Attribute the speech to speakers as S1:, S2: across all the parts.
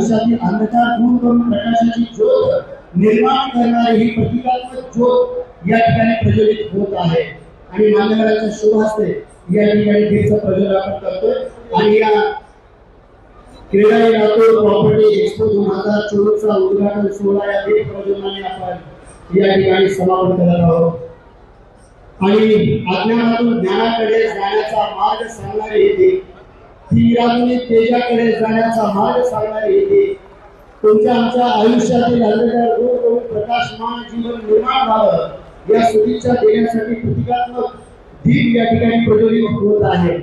S1: खरं आयुष्यातील अंधकार दूर करून प्रकाशाची ज्योत निर्माण करणारी ही प्रतिकात्मक ज्योत या ठिकाणी प्रज्वलित होत आहे. आणि मान्यवरांच्या शुभ हस्ते या ठिकाणी दीपचं प्रज्वलन आपण करतोय. आणि या क्रीडा लातूर प्रॉपर्टी एक्सपो दोन हजार चोवीसचा उद्घाटन सोहळा या दीप प्रज्वलनाने आपण या ठिकाणी समापन करत आहोत. आणि अज्ञानातून ज्ञानाकडे जाण्याचा मार्ग सांगणारे येते धीरातून तेजाकडे जाण्याचा मार्ग सांगणारे येते तुमच्या आमच्या आयुष्यातील अंधकार दूर करून प्रकाशमान जीवन निर्माण व्हावं या शुभेच्छा देण्यासाठी प्रतिकात्मक दीप या ठिकाणी प्रज्वलित होत आहे.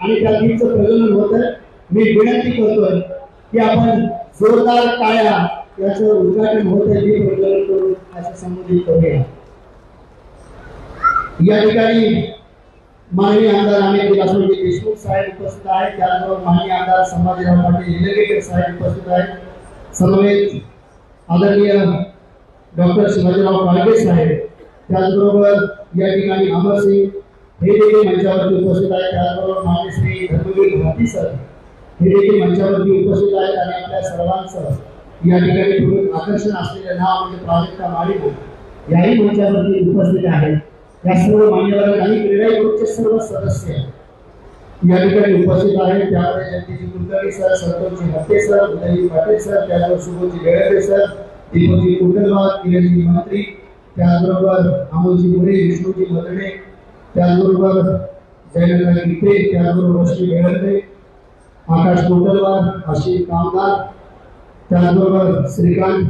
S1: आणि त्या दीपचं प्रज्वलन होत मी विनंती करतोय की आपण जोरदार काळ्या याचं उद्घाटन होत आहे दीप प्रज्वलन करून असं संबोधित करूया. या ठिकाणी माननीय आमदार आम्ही विलासरावजी देशमुख साहेब उपस्थित आहेत. त्याचबरोबर माननीय आमदार संभाजीराव पाटील निलंगेकर साहेब उपस्थित आहेत. समवेत आदरणीय डॉक्टर शिवाजीराव काळगे साहेब त्याचबरोबर या ठिकाणी अमरसिंग हे देखील मंचावरती उपस्थित आहेत. त्याचबरोबर मान्य श्री धर्मवीर भारती सर हे देखील मंचावरती उपस्थित आहेत आणि आपल्या सर्वांचं या ठिकाणी आकर्षण असलेलं नाव म्हणजे प्राजक्ता माळी याही मंचावरती उपस्थित आहेत. या सर्व मान्यवर आणि क्रीडा ग्रुपचे सर्व सदस्य या ठिकाणी उपस्थित आहेत. त्यामध्ये Jagdish Kulkarni sir Santoshji Hatte sir Udayji Patil sir त्याचबरोबर शुभोजी बेळगे सर दीपकजी कुंडलवार किरणजी मंत्री त्याचबरोबर अमोलजी मुळे विष्णूजी मदणे त्याचबरोबर जयनंदा गीते त्याचबरोबर श्री बेळगे आकाश कुंडलवार आशिष कामदार त्याचबरोबर श्रीकांत.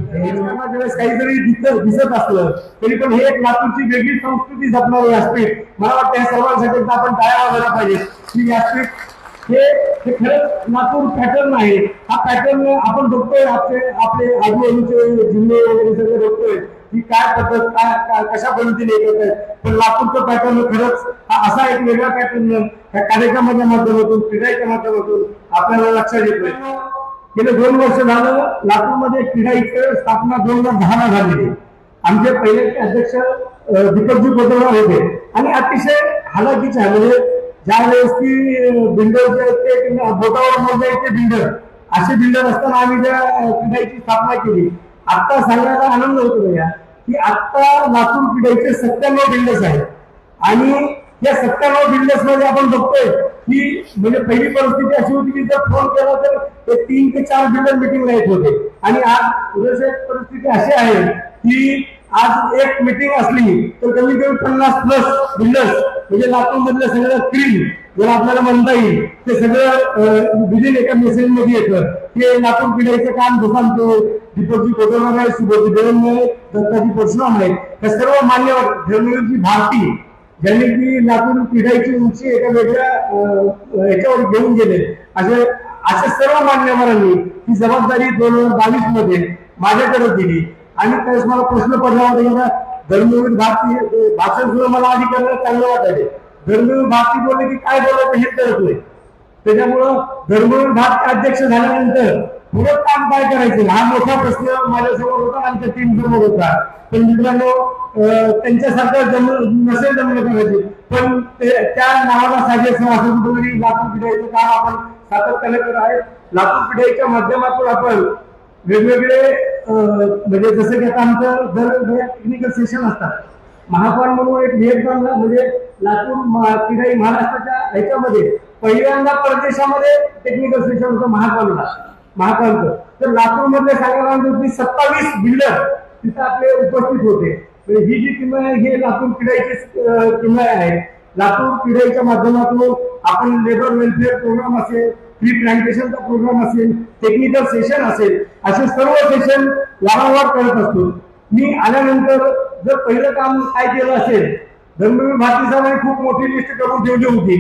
S2: काहीतरी दिसत दिसत असलं तरी पण हे एक लातूरची वेगळी संस्कृती जपणारे व्यासपीठ. मला वाटतं या सर्वांसाठी आपण टाळ्या वागायला पाहिजे की व्यासपीठ हे हे खरंच लातूर पॅटर्न आहे. हा पॅटर्न आपण बघतोय आपले आपले आजूबाजूचे जिल्हे वगैरे सगळे बघतोय. की काय पद्धत काय काय- कशा पद्धतीने येत आहे पण लातूरचं पॅटर्न खरंच हा असा एक वेगळा पॅटर्न या कार्यक्रमाच्या माध्यमातून क्रीडाच्या माध्यमातून आपल्याला लक्षात येतोय. गेले दोन वर्ष झालं लातूरमध्ये क्रीडा स्थापना दोन हजार दहा ला झालेली आमचे पहिले अध्यक्ष दीपकजी कोतवार होते. आणि अतिशय हालाकीचे आहे. म्हणजे ज्या वेळेस की बिल्डर जे आहेत ते बोटावर मोजले ते बिल्डर. असे बिल्डर असताना आम्ही ज्या क्रीडाईची स्थापना केली. आत्ता सांगायला आनंद होतो या की आत्ता लातूर क्रीडाईचे सत्त्याण्णव बिल्डर्स आहेत. आणि या सत्त्याण्णव बिल्डर्समध्ये आपण बघतोय की म्हणजे पहिली परिस्थिती अशी होती की जर फोन केला तर ते तीन ते चार बिल्डर मिटिंगला येत होते. आणि आज उद्याची एक परिस्थिती अशी आहे की आज एक मिटिंग असली तर कमी कमी पन्नास प्लस बिल्डर्स म्हणजे लातूर मधलं सगळं क्रीम जर आपल्याला म्हणता येईल ते सगळं विदिन एका मेसेजमध्ये येतं. की लातूर पिढाईचं काम दुकानतो दीपकजी कोटरवार आहे सुबोधी देवेंद्र आहे दत्ताजी परशुराम आहे. हे सर्व मान्यवर धर्मवीरजी भारती. ज्यांनी की लातूर पिढाईची उंची एका वेगळ्या याच्यावर घेऊन गेले. असे असे सर्व मान्यवरांनी ही जबाबदारी दोन हजार बावीसमध्ये माझ्याकडे दिली. आणि त्यावेळेस मला प्रश्न पडला होता की धर्मवीर भारती भाषण सुद्धा मला आधी करायला चांगलं वाटायचे. धर्मवीर भारती बोलले की काय बोलायचं हे कळत नाही. त्याच्यामुळं धर्मवीर भारती अध्यक्ष झाल्यानंतर पुढे काम काय करायचं? हा मोठा प्रश्न माझ्यासमोर होता आमच्या टीम समोर होता. पण मित्रांनो त्यांच्यासारखं जम नसेल जमलं करायचे. पण त्या नावाला साजेस असं कुठेतरी लातूर पिढाईचं काम आपण सातत्याने करत आहे लातूर पिढाईच्या माध्यमातून आपण वेगवेगळे म्हणजे जसं की आता आमचं दर टेक्निकल सेशन असतात. महापौर म्हणून एक नियंत्रण म्हणजे लातूर महा- पिढाई महाराष्ट्राच्या ह्याच्यामध्ये पहिल्यांदा परदेशामध्ये टेक्निकल सेशन होतं महापौरला. महाकांत तर. लातूर मधले सांगायला सत्तावीस बिल्डर तिथं आपले उपस्थित होते. म्हणजे ही जी किल्ला आहे ही लातूर पिढाईची किमया किल्ला आहे. लातूर पिढाईच्या माध्यमातून आपण लेबर वेलफेअर प्रोग्राम असेल फ्री प्लांटेशनचा प्रोग्राम असेल टेक्निकल सेशन असेल असे सर्व सेशन वारंवार करत असतो. मी आल्यानंतर जर पहिलं काम काय केलं असेल धर्मवीर भारती साहेबांनी खूप मोठी लिस्ट करून ठेवली होती.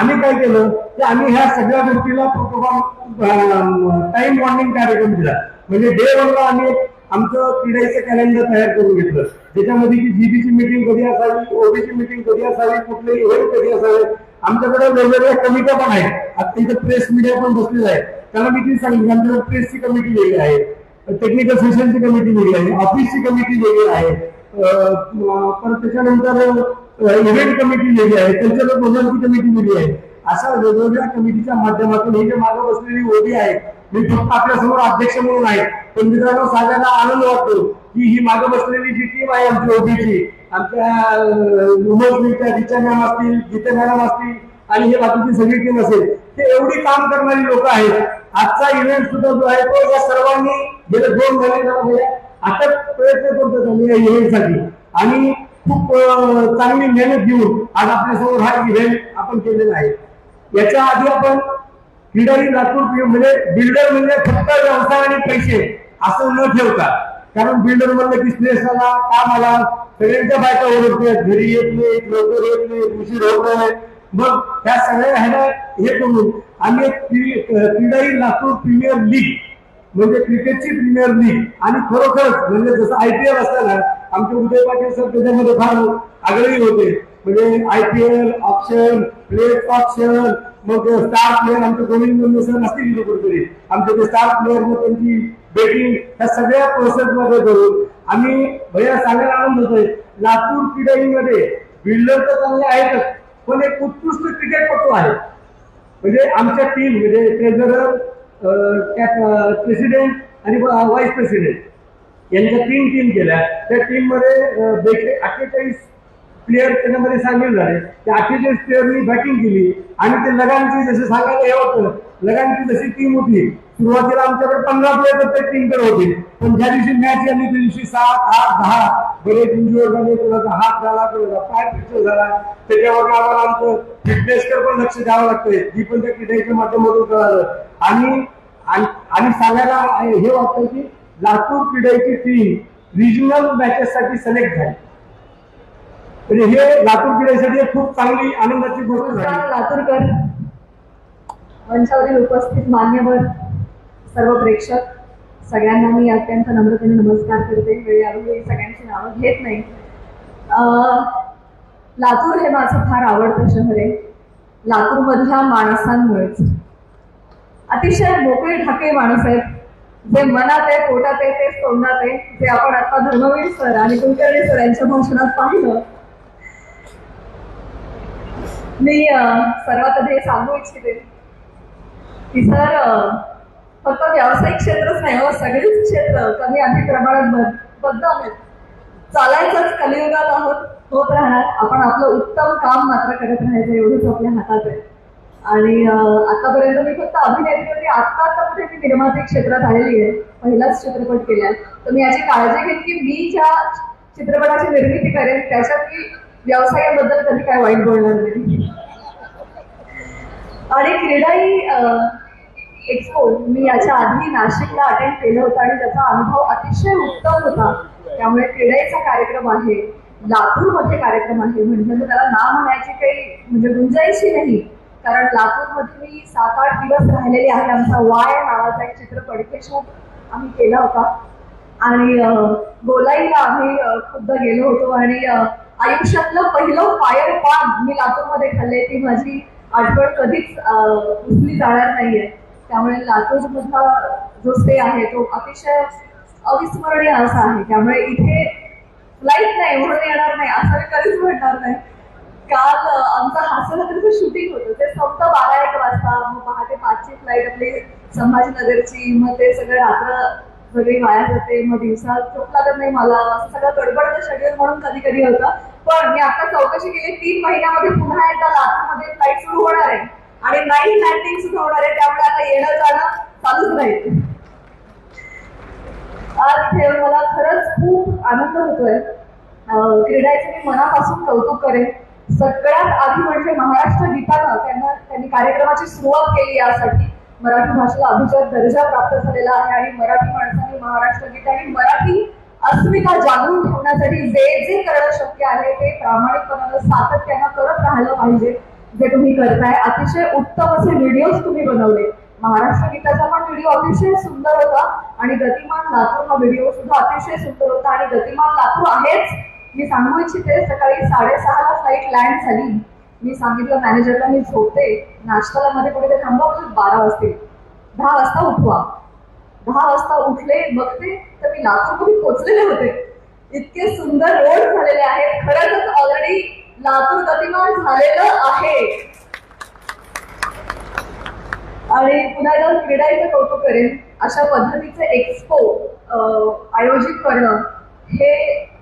S2: आम्ही काय केलं की आम्ही ह्या सगळ्या गोष्टीला टाइम वॉर्निंग कार्यक्रम दिला. म्हणजे डे वनला आम्ही आमचं क्रीडाचं कॅलेंडर तयार करून घेतलं. ज्याच्यामध्ये की जीबीची मीटिंग कधी असावी ओबीची मीटिंग कधी असावी कुठले इव्हेंट कधी असावे आमच्याकडे वेगवेगळ्या कमिट्या पण आहेत. आता इथं प्रेस मीडिया पण बसलेला आहे. त्याला मी ती सांगितलं आमच्याकडे प्रेसची कमिटी वेगळी आहे. टेक्निकल सेशनची कमिटी वेगळी आहे. ऑफिसची कमिटी वेगळी आहे. परत त्याच्यानंतर इव्हेंट कमिटी वेगळी आहे कल्चरल प्रोग्रामची कमिटी वेगळी आहे. अशा वेगवेगळ्या कमिटीच्या माध्यमातून हे जे मागे बसलेली ओबी आहे मी फक्त आपल्यासमोर अध्यक्ष म्हणून आहे. पण मित्रांनो सांगायला आनंद वाटतो की ही मागे बसलेली जी टीम आहे आमची ओबीची आमच्या वुमन्स मॅम असतील गीता मॅडम असतील आणि हे बाकीची सगळी टीम असेल ते एवढी काम करणारी लोक आहेत. आजचा इव्हेंट सुद्धा जो आहे तो या सर्वांनी गेले दोन महिने आता प्रयत्न करतो आम्ही या इव्हेंटसाठी. आणि खूप चांगली मेहनत घेऊन आज आपल्यासमोर हा इव्हेंट आपण केलेला आहे. याच्या आधी आपण क्रीडारी लातूर म्हणजे बिल्डर म्हणजे फक्त व्यवसाय आणि पैसे असं न ठेवता कारण बिल्डर म्हणलं की स्ट्रेस आला काम आला सगळ्यांच्या बायका ओळखतात घरी येत नाही लवकर येत नाही उशीर होत नाही. मग त्या सगळ्या ह्याला हे करून आम्ही एक क्रीडाई लातूर प्रीमियर लीग म्हणजे क्रिकेटची प्रीमियर लीग. आणि खरोखरच म्हणजे जसं आय पी एल असताना आमचे उदय पाटील सर त्याच्यामध्ये फार आग्रही होते. म्हणजे आयपीएल ऑप्शन प्लेट ऑप्शन मग स्टार प्लेअर आमचे गोविंद सर असतील कुठेतरी. आमचे ते स्टार प्लेअर मग त्यांची बेटिंग ह्या सगळ्या प्रोसेस मध्ये करून आम्ही भैया सांगायला आनंद होतोय. लातूर क्रीडाईमध्ये बिल्डर तर चांगले आहेतच पण एक उत्कृष्ट क्रिकेटपटू आहे. म्हणजे आमच्या टीम म्हणजे ट्रेझरर प्रेसिडेंट आणि व्हाईस प्रेसिडेंट यांच्या तीन टीम केल्या. त्या टीममध्ये अठ्ठेचाळीस प्लेयर त्याच्यामध्ये सामील झाले. त्या अठ्ठेचाळीस प्लेअरनी बॅटिंग केली. आणि ते लगानची जसं सांगायला हे होतं लगानची जशी टीम होती सुरुवातीला आमच्याकडे पंधरा प्लेअर प्रत्येक टीमकडे होते. पण ज्या दिवशी मॅच आली त्या दिवशी सात आठ दहा बरेच इंजुअर झाले कोणाचा हात झाला कोणाचा पाय फ्रॅक्चर झाला. त्याच्यावर आम्हाला आमचं फिटनेसकडे पण लक्ष द्यावं लागतंय. जी पण त्या क्रीडाच्या माध्यमातून कळालं. आणि आणि आणि सांगायला हे वाटतं की लातूर क्रीडाची टीम रिजनल मॅचेस साठी सिलेक्ट झाली. म्हणजे हे लातूर पिढ्यासाठी खूप चांगली आनंदाची गोष्ट झाली.
S3: लातूरकर. मंचावरील उपस्थित मान्यवर सर्व प्रेक्षक सगळ्यांना मी अत्यंत नम्रतेने नमस्कार करते. वेळी यावेळी सगळ्यांची नावं घेत नाही. अं, लातूर हे माझं फार आवडतं शहर आहे. लातूरमधल्या माणसांमुळेच. अतिशय मोकळी ढाके माणूस आहेत. जे मनात आहे पोटात आहे तेच तोंडात आहे. जे आपण आता धर्मवीर सर आणि कुलकर्णी सर यांच्या भाषणात पाहिलं मी सर्वात आधी हे सांगू इच्छिते. की सर फक्त व्यावसायिक क्षेत्रच नाही हो सगळेच क्षेत्र कमी अधिक प्रमाणात बद्ध आहेत. चालायचंच कलियुगात आहोत होत राहणार. आपण आपलं उत्तम काम मात्र करत राहायचं एवढंच आपल्या हातात आहे. आणि आतापर्यंत मी फक्त अभिनेत्री होती. आता कुठे मी निर्माती क्षेत्रात आलेली आहे. पहिलाच चित्रपट केलाय. तर मी याची काळजी घेईन की मी ज्या चित्रपटाची निर्मिती करेन त्याच्यात मी व्यवसायाबद्दल कधी काय वाईट बोलणार नाही. आणि क्रीडाई एक्सपो मी याच्या आधी नाशिकला अटेंड केलं होतं आणि त्याचा अनुभव अतिशय उत्तम होता. त्यामुळे क्रीडाईचा कार्यक्रम आहे लातूरमध्ये कार्यक्रम आहे. म्हणजे त्याला ना म्हणायची काही म्हणजे गुंजायची नाही कारण लातूरमध्ये मी सात आठ दिवस राहिलेले आहे. आमचा वाय नावाचा एक चित्रपट इथे शूट आम्ही केला होता. आणि गोलाईला आम्ही अं, खुद्द गेलो होतो आणि आयुष्यातलं पहिलं फायर पान मी लातूरमध्ये खाल्ले ती माझी आठवण कधीच उचली जाणार नाहीये. त्यामुळे लातूर मधला जो स्टे आहे तो अतिशय अविस्मरणीय असा आहे. त्यामुळे इथे फ्लाईट नाही म्हणून येणार नाही असं मी कधीच म्हणणार नाही. काल आमचं हास्यनगरचं शूटिंग होतं. ते फक्त बारा एक वाजता. मग पहाटे पाचची फ्लाईट आपली संभाजीनगरची. मग ते सगळं रात्र सगळी वाया जाते मग दिवसा झोप लागत नाही मला असं सगळं गडबडचं शेड्यूल म्हणून कधी कधी होतं. पण मी आता चौकशी केली तीन महिन्यामध्ये पुन्हा एकदा लातूरमध्ये फ्लाईट सुरू होणार आहे. आणि नाही लँडिंग सुरू होणार आहे त्यामुळे आता येणं जाणं चालूच राहील आज इथे मला खरंच खूप आनंद होतोय. क्रीडायचं मी मनापासून कौतुक करेन. सगळ्यात आधी म्हणजे महाराष्ट्र गीतानं त्यांना त्यांनी कार्यक्रमाची सुरुवात केली यासाठी. मराठी भाषेला अभिजात दर्जा प्राप्त झालेला आहे आणि मराठी माणसांनी महाराष्ट्र गीत आणि मराठी अस्मिता जागृत ठेवण्यासाठी जे जे करणं शक्य आहे ते प्रामाणिकपणानं सातत्यानं करत राहिलं पाहिजे. जे तुम्ही करताय अतिशय उत्तम असे व्हिडिओज तुम्ही बनवले. महाराष्ट्र गीताचा पण व्हिडिओ अतिशय सुंदर होता आणि गतिमान लातूर हा व्हिडिओ सुद्धा अतिशय सुंदर होता आणि गतिमान लातूर आहेच. मी सांगू इच्छिते सकाळी साडेसहाला फ्लाईट लँड झाली. मी सांगितलं मॅनेजरला मी झोपते. नाश्ताला मध्ये कुठे थांबा म्हणजे बारा वाजते दहा वाजता उठवा. दहा वाजता उठले बघते तर मी लातूरमध्ये पोचलेले होते. इतके सुंदर रोड झालेले आहेत. खरंच ऑलरेडी लातूर गतिमान झालेलं आहे. आणि पुन्हा एकदा क्रीडाईचं कौतुक करेन. अशा पद्धतीचे एक्सपो आयोजित करणं हे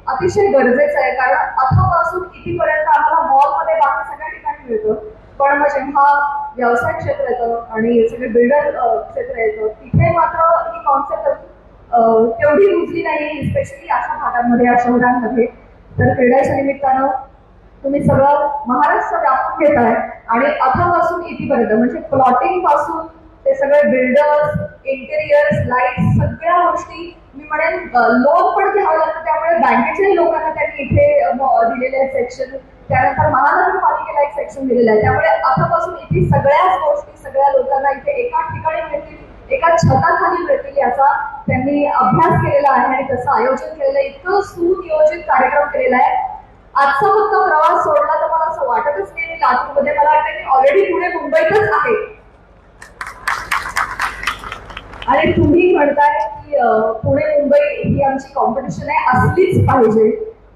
S3: अतिशय गरजेचं आहे. कारण अथापासून कितीपर्यंत आम्हाला मॉलमध्ये बाकी सगळ्या ठिकाणी मिळतं. पण मग जेव्हा व्यवसाय क्षेत्र येतं आणि सगळे बिल्डर क्षेत्र येतं तिथे मात्र ही कॉन्सेप्ट तेवढी रुजली नाही स्पेशली अशा भागांमध्ये या शहरांमध्ये. तर क्रीडाच्या निमित्तानं तुम्ही सगळं महाराष्ट्र व्यापून घेताय आहे आणि अथापासून इथेपर्यंत म्हणजे प्लॉटिंगपासून ते सगळे बिल्डर्स इंटेरियर्स लाइट सगळ्या गोष्टी मी म्हणेन लोन पण घ्यावं लागतं. त्यामुळे बँकेच्याही लोकांना त्यांनी इथे दिलेले आहेत सेक्शन त्यानंतर महानगरपालिकेला एक सेक्शन दिलेलं आहे. त्यामुळे आतापासून इथे सगळ्याच गोष्टी सगळ्या लोकांना इथे एका ठिकाणी मिळतील एका छताखाली मिळतील याचा त्यांनी अभ्यास केलेला आहे आणि तसं आयोजन केलेलं आहे. इतकं सुनियोजित कार्यक्रम केलेला आहे. आजचा फक्त प्रवास सोडला तर मला असं वाटतच नाही. लातूरमध्ये मला वाटतं मी ऑलरेडी पुणे मुंबईतच आहे. आणि तुम्ही म्हणताय की पुणे मुंबई ही आमची कॉम्पिटिशन आहे असलीच पाहिजे.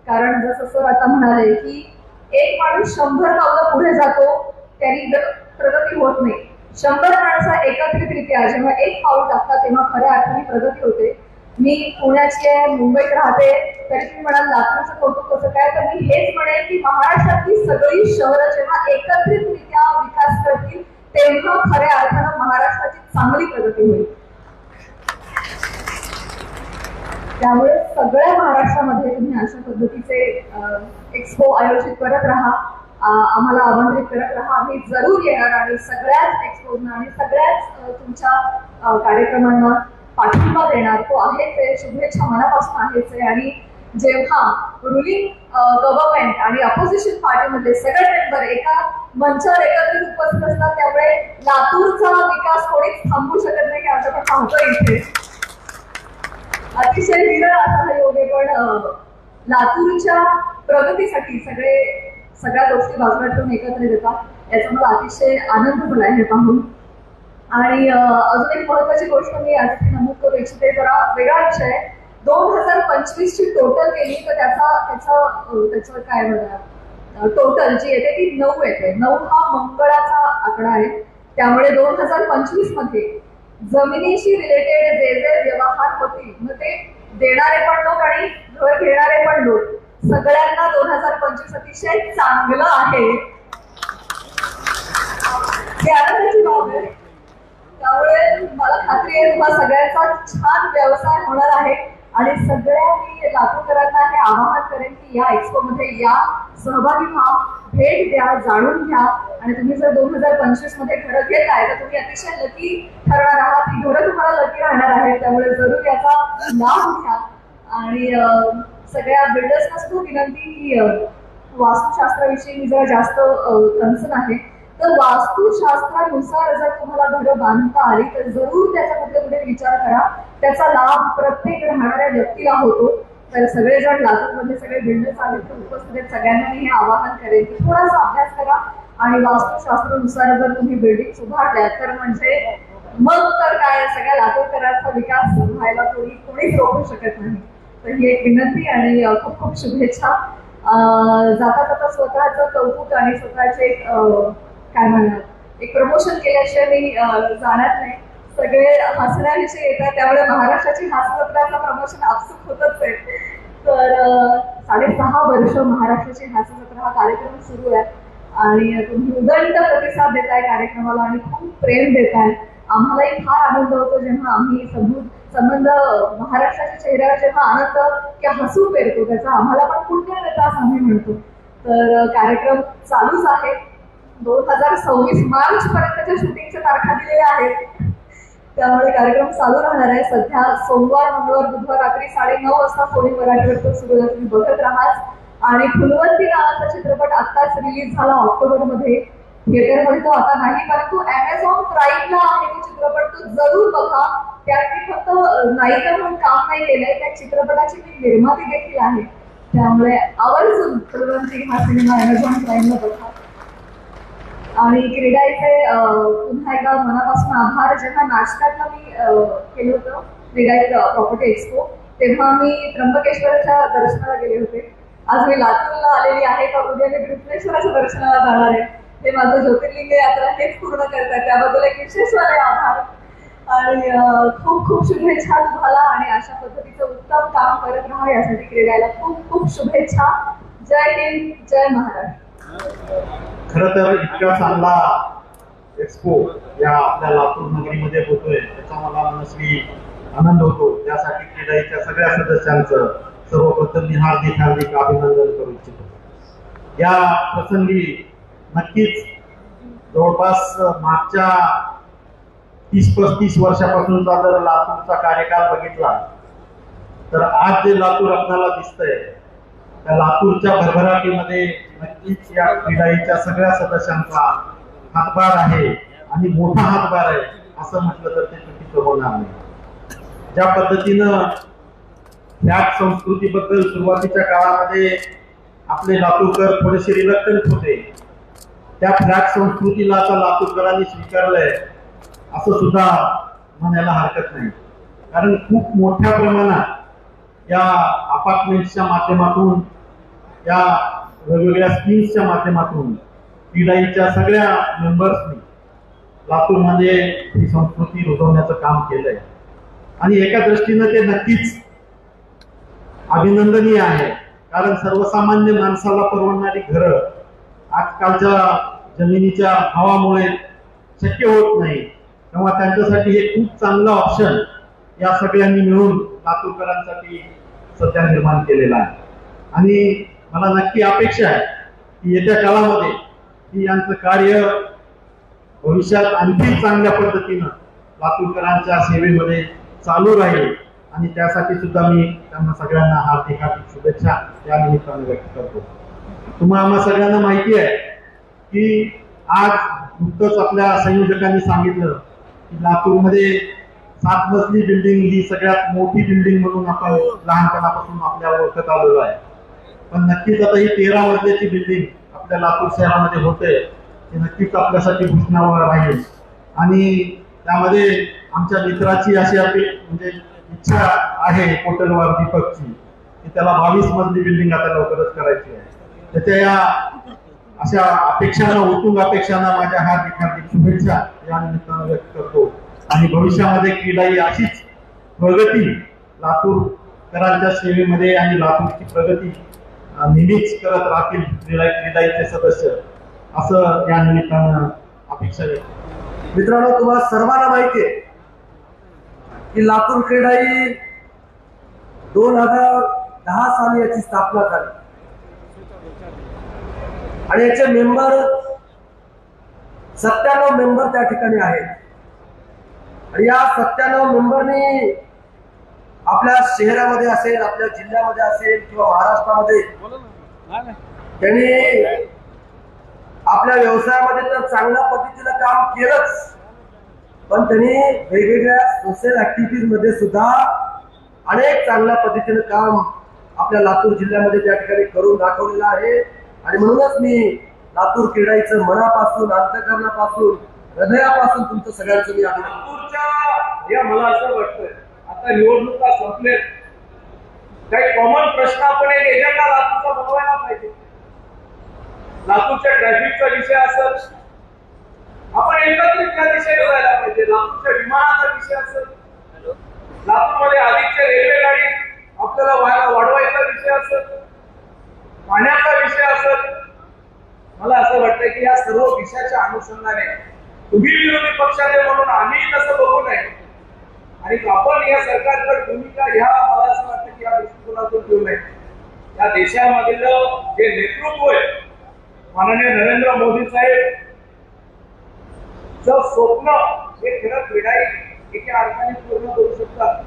S3: कारण जसं सर आता म्हणाले की एक माणूस शंभर पावलं पुढे जातो त्यांनी प्रगती होत नाही. शंभर माणसं एकत्रितरित्या जेव्हा एक पाऊल टाकतात तेव्हा खऱ्या अर्थाने प्रगती होते. मी पुण्याची आहे मुंबईत राहते तरी तुम्ही म्हणाल लातूरचं कौतुक कसं काय? तर मी हेच म्हणेन की महाराष्ट्रातली सगळी शहरं जेव्हा एकत्रितरित्या विकास करतील तेव्हा खऱ्या अर्थानं महाराष्ट्राची चांगली प्रगती होईल. त्यामुळे सगळ्या महाराष्ट्रामध्ये तुम्ही अशा पद्धतीचे एक्सपो आयोजित करत राहा. आम्हाला आमंत्रित करत राहा. आम्ही जरूर येणार आणि सगळ्याच एक्सपोजना आणि सगळ्याच तुमच्या कार्यक्रमांना पाठिंबा देणार. तो आहेच आहे. शुभेच्छा मनापासून आहेच आहे. आणि जेव्हा रुलिंग गव्हर्नमेंट आणि अपोजिशन पार्टीमध्ये सगळे मेंबर एका मंचावर एकत्रित उपस्थित असतात त्यामुळे लातूरचा विकास कोणीच थांबू शकत नाही. की आता आपण पाहतोय इथे. अतिशय विरळ असा हा योग आहे पण लातूरच्या प्रगतीसाठी सगळे सगळ्या गोष्टी बाजूला ठेवून एकत्र येतात याचा मला अतिशय आनंद झाला आहे हे पाहून. आणि अजून एक महत्वाची गोष्ट मी यासाठी नमूद करू इच्छिते जरा वेगळा विषय आहे. दोन हजार पंचवीस ची टोटल केली तर त्याचा त्याचा त्याचं काय म्हणा टोटल जी येते ती नऊ येते. नऊ हा मंगळाचा आकडा आहे. त्यामुळे दोन हजार पंचवीसमध्ये जमिनीशी रिलेटेड जे जे व्यवहार होतील मग ते देणारे पण लोक आणि घर घेणारे पण लोक. सगळ्यांना दोन हजार पंचवीस अतिशय चांगलं आहे. हे आनंदाची बाब आहे. त्यामुळे मला खात्री आहे तुम्हाला सगळ्यांचा छान व्यवसाय होणार आहे. आणि सगळ्या मी लातूरकरांना हे आवाहन करेन की या एक्सपो मध्ये या सहभागी व्हा भेट द्या जाणून घ्या. आणि तुम्ही जर दोन हजार पंचवीसमध्ये घरं घेताय तर तुम्ही अतिशय लकी ठरणार आहात. ती घरं तुम्हाला लकी राहणार आहेत. त्यामुळे जरूर याचा लाभ घ्या. आणि सगळ्या बिल्डर्सना सुद्धा विनंती की वास्तुशास्त्राविषयी मी जरा जास्त कन्सर्न आहे. तर वास्तुशास्त्रानुसार जर तुम्हाला घरं बांधता आली तर जरूर त्याचा कुठे कुठे विचार करा. त्याचा लाभ प्रत्येक राहणाऱ्या व्यक्तीला होतो. तर सगळेजण लातूरमध्ये सगळे बिल्डर्स आहेत तर उपस्थित सगळ्यांना मी हे आवाहन करेन की थोडासा अभ्यास करा. आणि वास्तुशास्त्रानुसार जर तुम्ही बिल्डिंग उभारल्या तर म्हणजे मग तर काय? सगळ्या लातूरकरांचा विकास व्हायला कोणी कोणीच रोखू शकत नाही. तर ही एक विनंती आणि खूप खूप शुभेच्छा. जाता जाता स्वतःचं कौतुक आणि स्वतःचे एक काय म्हणणार? एक प्रमोशन केल्याशिवाय मी जाणार नाही. सगळे हसण्याविषयी येतात त्यामुळे महाराष्ट्राची हास्यजत्राचं प्रमोशन आपसूक होतच आहे. तर साडेसहा वर्ष महाराष्ट्राची हास्यजत्रा हा कार्यक्रम सुरू आहे. आणि तुम्ही उदंड प्रतिसाद देताय कार्यक्रमाला आणि खूप प्रेम देताय. आम्हालाही फार आनंद होतो जेव्हा आम्ही संबंध संबंध महाराष्ट्राच्या चेहऱ्यावर जेव्हा आनंद किंवा हसू पेरतो त्याचा आम्हाला पण पुण्य देता असं आम्ही म्हणतो. तर कार्यक्रम चालूच आहे. दोन हजार सव्वीस मार्च पर्यंतच्या शूटिंगच्या तारखा दिलेल्या आहेत. त्यामुळे कार्यक्रम चालू राहणार आहे. सध्या सोमवार मंगळवार बुधवार रात्री साडे नऊ वाजता सोनी मराठीवर तो सुरू आहे तुम्ही बघत राहाल. आणि फुलवंती नावाचा चित्रपट आत्ताच रिलीज झाला ऑक्टोबरमध्ये थिएटरमध्ये तो आता नाही परंतु अमेझॉन प्राईमला आहे तो चित्रपट. तो जरूर बघा. त्यात मी फक्त नायिका म्हणून काम नाही केलंय. त्या चित्रपटाची मी निर्माती देखील आहे. त्यामुळे आवर्जून फुलवंती हा सिनेमा अमेझॉन प्राईमला बघा. आणि क्रीडा इथे पुन्हा एकदा मनापासून आभार. जेव्हा नाशकातला मी केलं होतं क्रीडा प्रॉपर्टी एक्सपो तेव्हा मी त्र्यंबकेश्वराच्या दर्शनाला गेले होते. आज मी लातूरला आलेली आहे तर उद्या मी त्रिपुरेश्वराच्या दर्शनाला जाणार आहे. ते माझं ज्योतिर्लिंग यात्रा हेच पूर्ण करतात. त्याबद्दल एक विशेषवाले आभार. आणि खूप खूप शुभेच्छा तुम्हाला आणि अशा पद्धतीचं उत्तम काम करत राहा यासाठी क्रीडायला खूप खूप शुभेच्छा. जय हिंद जय महाराष्ट्र.
S4: खर तर इतका चांगला एक्सपो या आपल्या लातूर नगरीमध्ये होतोय त्याचा मला मनस्वी आनंद होतो. त्यासाठी क्रीडाईच्या सगळ्या सदस्यांचं सर्वप्रथम मी हार्दिक हार्दिक अभिनंदन करू इच्छितो. या प्रसंगी नक्कीच जवळपास मागच्या तीस पस्तीस वर्षापासूनचा जर लातूरचा कार्यकाल बघितला तर आज जे लातूर आपल्याला दिसतंय त्या लातूरच्या भरभराटीमध्ये नक्कीच या क्रीडाईच्या सगळ्या सदस्यांचा हातभार आहे आणि मोठा हातभार आहे असं म्हटलं तर ते चुकीचं होणार नाही. ज्या पद्धतीनं फ्लॅट संस्कृतीबद्दल सुरुवातीच्या काळामध्ये आपले लातूरकर थोडेसे रिलक्टंट होते त्या फ्लॅट संस्कृतीला आता लातूरकरांनी स्वीकारलंय असं सुद्धा म्हणायला हरकत नाही. कारण खूप मोठ्या प्रमाणात या अपार्टमेंटच्या माध्यमातून या वेगवेगळ्या स्कीम्सच्या माध्यमातून पिढाईच्या सगळ्या मेंबर्सनी लातूरमध्ये ही संस्कृती रुजवण्याचं काम केलंय. आणि एका दृष्टीनं ते नक्कीच अभिनंदनीय आहे. कारण सर्वसामान्य माणसाला परवडणारी घरं आजकालच्या जमिनीच्या भावामुळे शक्य होत नाही. तेव्हा त्यांच्यासाठी हे खूप चांगलं ऑप्शन या सगळ्यांनी मिळून लातूरकरांसाठी सध्या निर्माण केलेला आहे. आणि मला नक्की अपेक्षा आहे की येत्या काळामध्ये की यांचं कार्य भविष्यात आणखी चांगल्या पद्धतीनं लातूरकरांच्या सेवेमध्ये चालू राहील. आणि त्यासाठी सुद्धा मी त्यांना सगळ्यांना हार्दिक हार्दिक शुभेच्छा या निमित्ताने व्यक्त करतो. तुम्हा आम्हा सगळ्यांना माहिती आहे की आज नुकतंच आपल्या संयोजकांनी सांगितलं की लातूरमध्ये सात मजली बिल्डिंग ही सगळ्यात मोठी बिल्डिंग म्हणून आपण लहानपणापासून आपल्या ओळखत आलेलो आहे. पण नक्कीच आता ही तेरा मजल्याची बिल्डिंग आपल्या लातूर शहरामध्ये होते ते नक्कीच आपल्यासाठी घोषणावर राहील. आणि त्यामध्ये आमच्या मित्राची अशी आपली म्हणजे इच्छा आहे पोटलवार दीपकची की त्याला बावीस मजली बिल्डिंग आता लवकरच करायची आहे. त्याच्या या अशा अपेक्षांना उतुंग अपेक्षांना माझ्या हार्दिक हार्दिक शुभेच्छा या निमित्तानं व्यक्त करतो. आणि भविष्यामध्ये क्रीडा ही अशीच प्रगती लातूरकरांच्या सेवेमध्ये आणि लातूरची प्रगती नेहमीच करत राहतील क्रीडा क्रीडाईचे सदस्य. असं या निमित्तानं अपेक्षा आहे
S5: मित्रांनो तुम्हाला सर्वांना माहिती आहे की लातूर क्रीडा ही दोन हजार दहा साली याची स्थापना झाली. आणि याचे मेंबर सत्त्याण्णव मेंबर त्या ठिकाणी आहेत. या सत्त्याण्णव मेंबरनी आपल्या शहरामध्ये असेल आपल्या जिल्ह्यामध्ये असेल किंवा महाराष्ट्रामध्ये त्यांनी आपल्या व्यवसायामध्ये तर चांगल्या पद्धतीनं काम केलंच. पण त्यांनी वेगवेगळ्या सोशल ऍक्टिव्हिटीजमध्ये सुद्धा अनेक चांगल्या पद्धतीनं काम आपल्या लातूर जिल्ह्यामध्ये त्या ठिकाणी करून दाखवलेलं आहे. आणि म्हणूनच मी लातूर क्रीडाईचं मनापासून अंतकरणापासून हृदयापासून तुमचं सगळ्यांचं मी
S6: नागपूरच्या या मला असं वाटतंय. आता निवडणुका संपलेत. काही कॉमन प्रश्न आपण एक एजेंडा लातूरचा बनवायला पाहिजे. लातूरच्या ट्रॅफिकचा विषय असेल आपण एकत्रित त्या दिशेने जायला पाहिजे. लातूरच्या विमानाचा विषय असेल लातूरमध्ये अधिकच्या रेल्वे गाडी आपल्याला वा- वाढवायचा विषय असेल पाण्याचा विषय असेल. मला असं वाटतं की या सर्व विषयाच्या अनुषंगाने तुम्ही विरोधी पक्षाने म्हणून आम्ही तसं बघू नये. आणि आपण या सरकारकडे भूमिका ह्या मला असं वाटतं की या दृष्टिकोनातून ठेवू नये. या देशामधील जे नेतृत्व आहे माननीय नरेंद्र मोदी साहेब चं स्वप्न हे खरं क्रीडाई एका अर्थाने पूर्ण करू शकतात.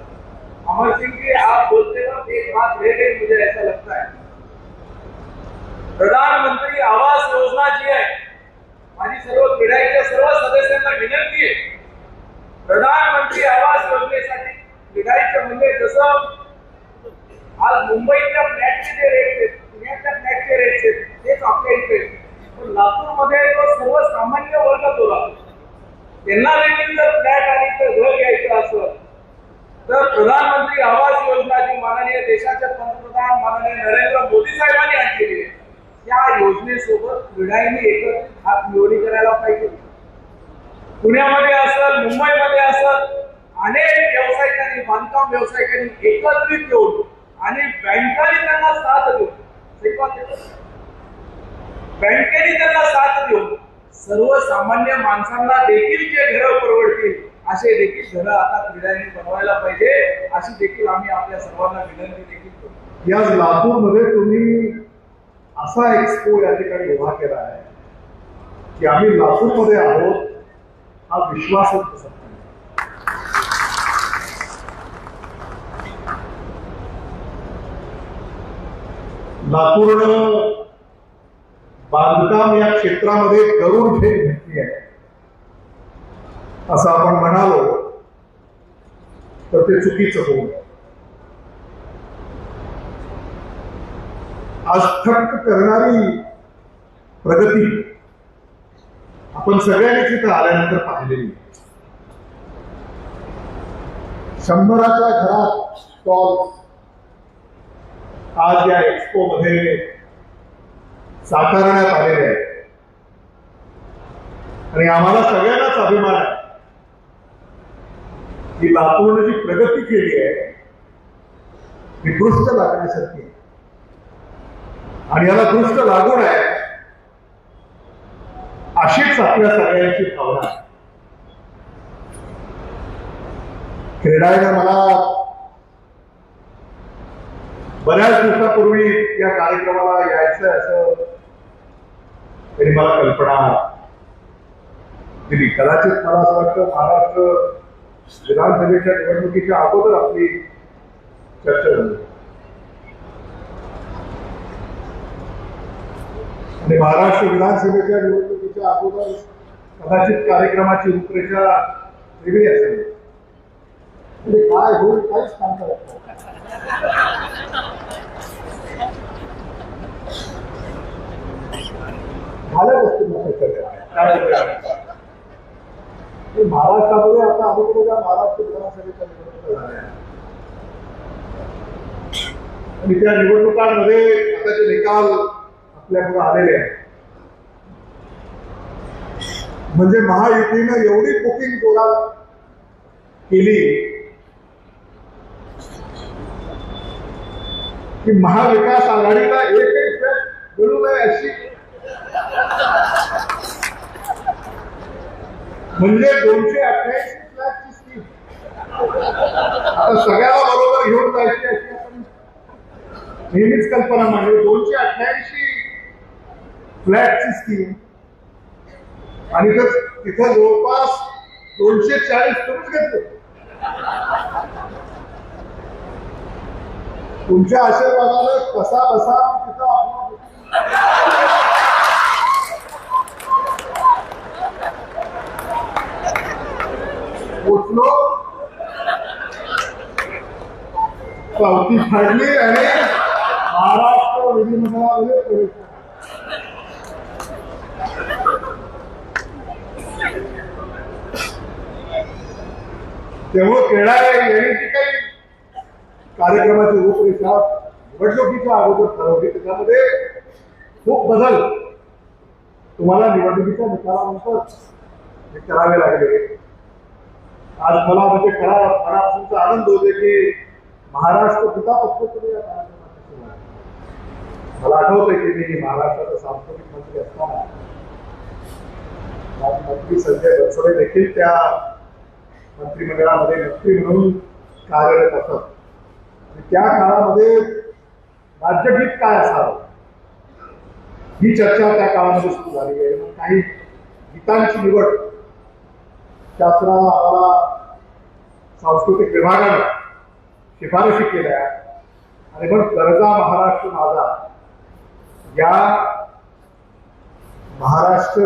S6: अमर सिंह जी आप बोलते ना एक बात रह गई मुझे ऐसा लगता है. प्रधानमंत्री आवास योजना जी आहे माझी सर्व क्रीडाईच्या सर्व सदस्यांना विनंती आहे. प्रधानमंत्री आवास योजनेसाठी क्रीडाईचं म्हणजे जसं आज मुंबईच्या फ्लॅटचे जे रेट आहेत पुण्याच्या फ्लॅटचे रेट आहेत तेच आपल्या इथे पण लातूरमध्ये जो सर्वसामान्य वर्ग जो त्यांना देखील जर फ्लॅट आणि तर घर घ्यायचं असं तर प्रधानमंत्री आवास योजना जी माननीय देशाचे पंतप्रधान माननीय नरेंद्र मोदी साहेबांनी आणलेली आहे त्या योजनेसोबत क्रीडाईने एकत्र निवडी करायला पाहिजे. पुण्यामध्ये असल मुंबईमध्ये असल अनेक व्यावसायिकांनी बांधकाम व्यावसायिकांनी एकत्रित येऊन आणि बँकांनी त्यांना साथ देऊन बँकेने त्यांना साथ देऊन सर्वसामान्य माणसांना देखील जे घरं परवडतील असे देखील घरं आता क्रीडाने बनवायला पाहिजे अशी देखील आम्ही आपल्या सर्वांना विनंती देखील करतो.
S7: या लातूरमध्ये तुम्ही असा एक्सपो या ठिकाणी उभा केला आहे. की आम्ही लातूरमध्ये आहोत हा विश्वासच बसत नाही लातूरनं बांधकाम या क्षेत्रामध्ये गरुड भेट घेतली आहे. असं आपण म्हणालो तर ते चुकीचं होऊ नये आज थक्क करणारी प्रगती आपण सगळ्यांनी तिथं आल्यानंतर पाहिलेली. शंभराच्या घरात स्टॉल आज या एक्सपो मध्ये साकारण्यात आलेले आहेत. आणि आम्हाला सगळ्यांनाच अभिमान आहे. की लातूरने जी प्रगती केली आहे ती दृष्ट लागण्यासारखी आणि याला दृष्ट लागून आहे अशीच आपल्या सगळ्यांची भावना क्रीडायला मला बऱ्याच दिवसापूर्वी या कार्यक्रमाला यायचं असं तरी मला कल्पना दिली. कदाचित मला असं वाटतं महाराष्ट्र विधानसभेच्या निवडणुकीच्या अगोदर आपली चर्चा झाली. आणि महाराष्ट्र विधानसभेच्या निवडणुकीच्या अगोदर कदाचित कार्यक्रमाची रूपरेषा वेगळी असेल. म्हणजे काय होईल काहीच सांगता येत नाही. झाल्याच महाराष्ट्रामध्ये आता अलीकडे महाराष्ट्र विधानसभेच्या निवडणुका झाल्या. आणि त्या निवडणुकांमध्ये आता जे निकाल आपल्यापुढे आलेले आहेत म्हणजे महायुतीनं एवढी बुकिंग जोरात केली की महाविकास आघाडीला एक एक मिळू नये अशी? म्हणजे दोनशे अठ्ठ्याऐंशी फ्लॅटची स्कीम आता सगळ्याला बरोबर घेऊन जायची अशी आपण नेहमीच कल्पना मांडली दोनशे अठ्ठ्याऐंशी फ्लॅटची स्कीम आणि तर तिथं जवळपास दोनशे चाळीस करून घेतले तुमच्या आशीर्वादाने कसा बसा तिथं उठलो. पावती फाडली आणि महाराष्ट्र विधिमंडळामध्ये प्रवेश तेव्हा यांनी जी काही कार्यक्रमाची रूपरेषा निवडणुकीच्या अगोदर ठरवली. त्याच्यामध्ये खूप बदल तुम्हाला निवडणुकीच्या निकालानंतर हे करावे लागले. आज मला म्हणजे खरा मनापासूनचा आनंद होते की महाराष्ट्र पिता पद्धतीने या कार्यक्रमाची सुरुवात मला आठवतंय की मी महाराष्ट्राचा सांस्कृतिक मंत्री असताना संजय बनसोडे देखील त्या मंत्रिमंडळामध्ये मंत्री म्हणून कार्यरत असत आणि त्या काळामध्ये राज्यगीत काय असावं? ही चर्चा त्या काळामध्ये सुरू झाली आहे. मग काही गीतांची निवड शासनाला आम्हाला सांस्कृतिक विभागानं शिफारशी केल्या आणि मग गरजा महाराष्ट्र माझा या महाराष्ट्र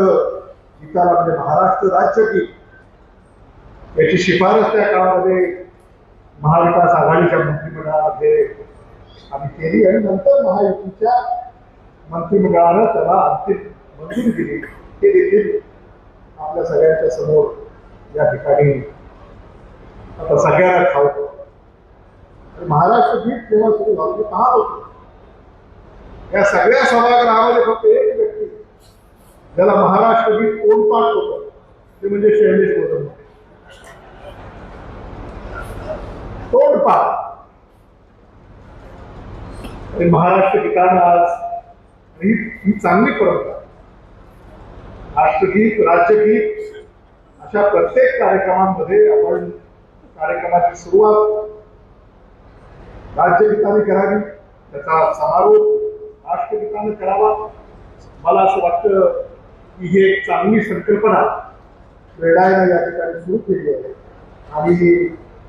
S7: गीताला म्हणजे महाराष्ट्र राज्य गीत याची शिफारस त्या काळामध्ये महाविकास आघाडीच्या मंत्रिमंडळामध्ये आम्ही केली आणि नंतर महायुतीच्या मंत्रिमंडळानं त्याला अंतिम मंजुरी दिली. हे देखील आपल्या सगळ्यांच्या समोर या ठिकाणी आता सगळ्यांना ठाऊक महाराष्ट्र गीत जेव्हा सुरू झालं ते पाहत होतो या सगळ्या सभागृहामध्ये फक्त एक व्यक्ती ज्याला महाराष्ट्र गीत कोण पाठ होतं ते म्हणजे शैलेश गौतम तोड आणि महाराष्ट्र ठिकाण आज ही ही चांगली परंपरा. राष्ट्रगीत राज्यगीत अशा प्रत्येक कार्यक्रमांमध्ये आपण कार्यक्रमाची सुरुवात राज्यगीताने करावी त्याचा समारोप राष्ट्रगीताने करावा. मला असं वाटतं की ही एक चांगली संकल्पना क्रीडायला या ठिकाणी सुरू केली आहे. आणि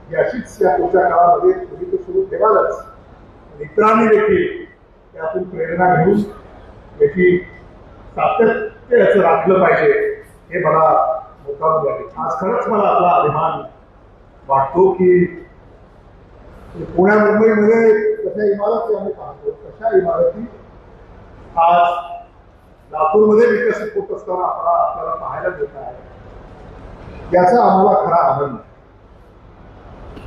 S7: याचीच या पुढच्या काळामध्ये तुम्ही तो सुरू ठेवालच मित्रांनी देखील त्यातून प्रेरणा घेऊन याची सातत्य असं राखलं पाहिजे हे मला मोठा आहे आज खरंच मला आपला अभिमान वाटतो की पुण्या मुंबईमध्ये कशा इमारती आम्ही पाहतो कशा इमारती आज लातूरमध्ये विकसित होत असताना आपला आपल्याला पाहायला मिळत आहे याचा आम्हाला खरा आनंद आहे.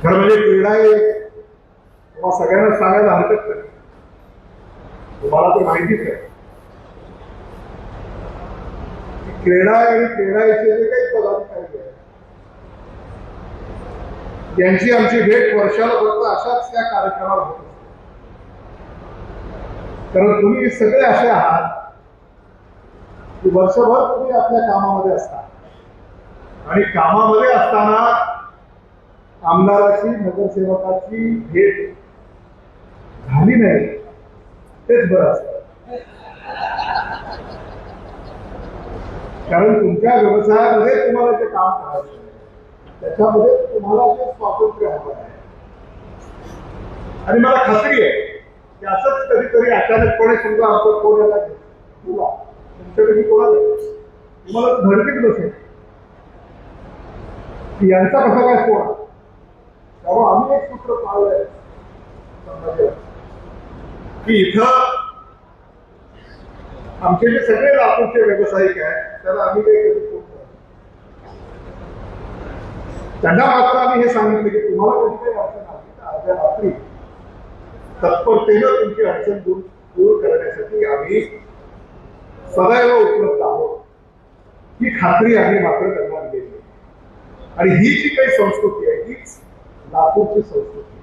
S7: खरं म्हणजे क्रीडा एक तुम्हाला सगळ्यांना सांगायला हरकत नाही. तुम्हाला तर माहितीच आहे. क्रीडा आणि क्रीडाचे जे काही पदाधिकारी आहेत आमची भेट वर्षाला फक्त अशाच त्या कार्यक्रमाला होत असते. कारण तुम्ही सगळे असे आहात की वर्षभर तुम्ही आपल्या कामामध्ये असता. आणि कामामध्ये असताना आमदाराची नगरसेवकाची भेट झाली नाही तेच बरं असतं. कारण तुमच्या व्यवसायामध्ये तुम्हाला ते काम करायचं त्याच्यामध्ये तुम्हाला ते स्वातंत्र्य हवं आहे. आणि मला खात्री आहे की असंच कधीतरी अचानकपणे समजा आमचं कोण याला बोला तुमच्याकडे कोणाला तुम्हाला धडकीत बसेल यांचा कसा काय फोन आला? तेव्हा आम्ही एक सूत्र पाळलंय. की इथं आमचे जे सगळे लातूरचे व्यावसायिक आहेत त्याला आम्ही काही कधी त्यांना मात्र आम्ही हे सांगितलं की तुम्हाला कधी काही अडचण आली तर अर्ध्या रात्री तत्परतेनं तुमची अडचण दूर दूर करण्यासाठी आम्ही सदैव उपलब्ध आहोत. ही खात्री आम्ही मात्र त्यांना दिलेली आणि ही जी काही संस्कृती आहे हीच लातूरची संस्कृती आहे.